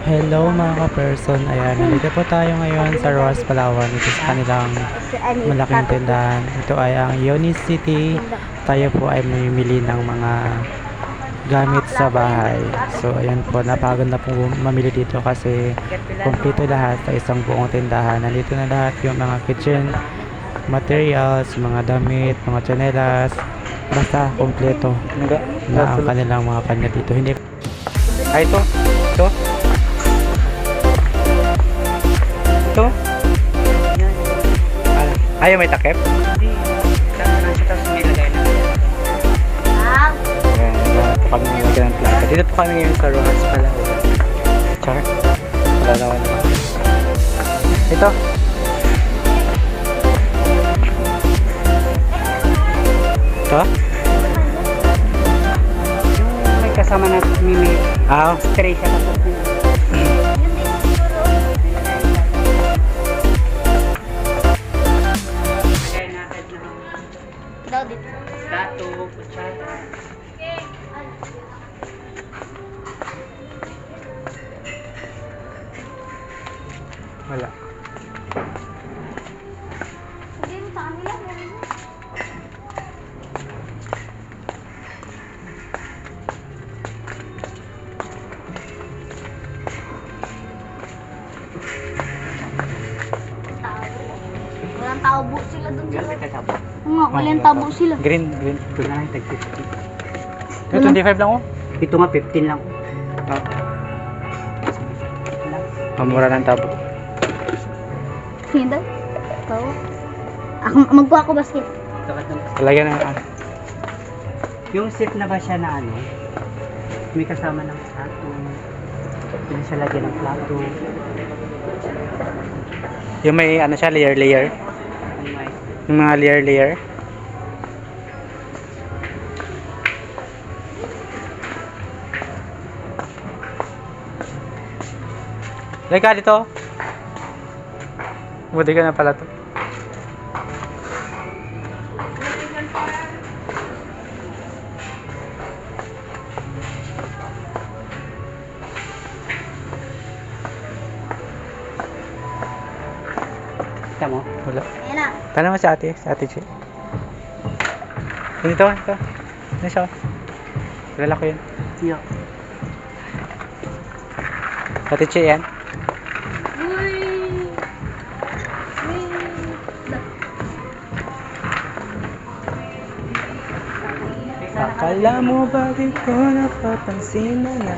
Hello mga ka-person. Ayan, nandito po tayo ngayon sa Roas, Palawan. Ito sa kanilang malaking tindahan. Ito ay ang Unicity. Tayo po ay mamimili ng mga gamit sa bahay. So, ayan po, napagod na po mamili dito kasi kompleto lahat sa isang buong tindahan. Nandito na lahat yung mga kitchen materials, mga damit, mga chanelas, basta kompleto na ang kanilang mga kanya dito. Hindi ay, ito. Ito. Ito. Ah, Ayaw may takip? Hindi. Kasi tapos nilagay na. Ayan, ito kami nilagyan ng plata. Dito po kami ngayon sa Rojas Palawan. Char. Palawan naman. Ito. Ito? Yung may kasama na mimi. Ah, Tray siya tapos wala. Hindi mo sa kanila. meron na. Tao. Walang tabo sila dun sa Ganun ka tabo. Oo nga, walang tabo sila. Green, green. Ito na lang, tag 50. Ito, 25 lang oh. Ito nga, 15 lang. Mamura ng tabo. Hindi. Tao. Ako, magkuha ako basket. Ng ah. Yung set na ba siya na ano? May kasama ng plato. Pwede siya lagyan ng plato. Yung may ano siya, layer layer. Ang may Yung mga layer layer. Leka dito. Buti ka na pala to. Kita mo? Wala. Tanong mo sa ate, sa ate Chi. Dito, ito. Ano siya? Kilala ko yun. Yo. Ate Chi yan. Akala mo ba di ko napapansin na na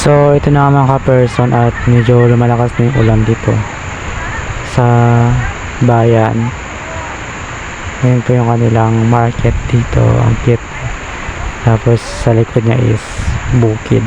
So, ito na mga ka-person at medyo lumalakas na yung ulan dito sa bayan. Ngayon po yung kanilang market dito, ang kit. Tapos sa likod niya is bukid.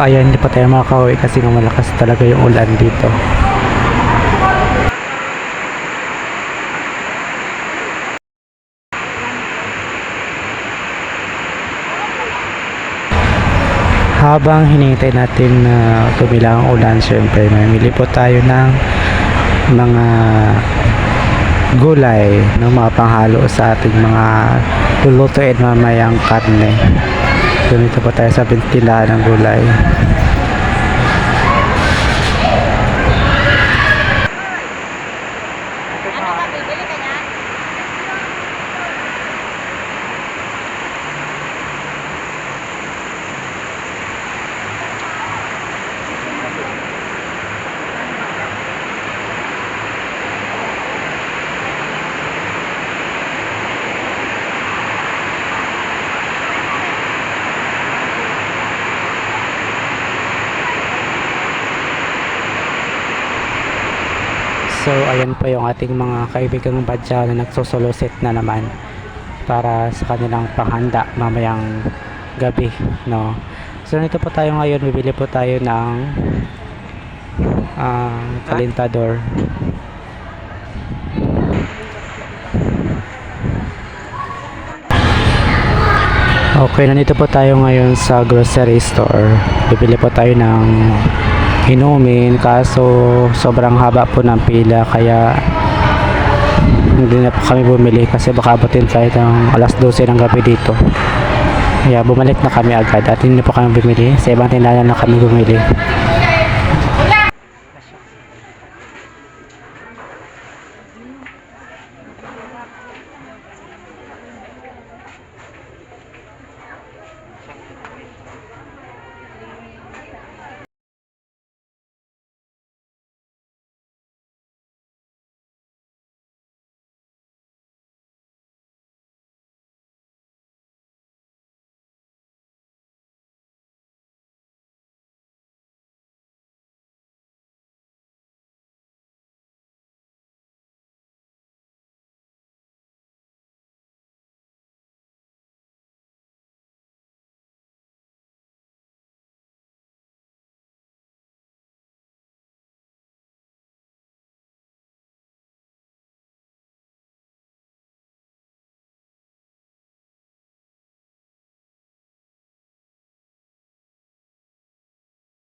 So ayan, hindi pa tayo makakauwi kasi nga malakas talaga yung ulan dito. Habang hinihintay natin na tumila ang ulan, syempre mamili po tayo ng mga gulay ng mga sa ating mga lulutuin mamayang karne. Dito po tayo sa tindahan ng gulay. So, ayan po yung ating mga kaibigang badyaw na nagsusulusit na naman para sa kanilang panghanda mamayang gabi, no? So, nito po tayo ngayon, bibili po tayo ng ah, kalentador. Okay, nandito po tayo ngayon sa grocery store. Bibili po tayo ng inumin kaso sobrang haba po ng pila kaya hindi na po kami bumili kasi baka abutin tayo ng alas 12 ng gabi dito. Kaya bumalik na kami agad at hindi po kami bumili. Sa ibang tindahan na kami bumili.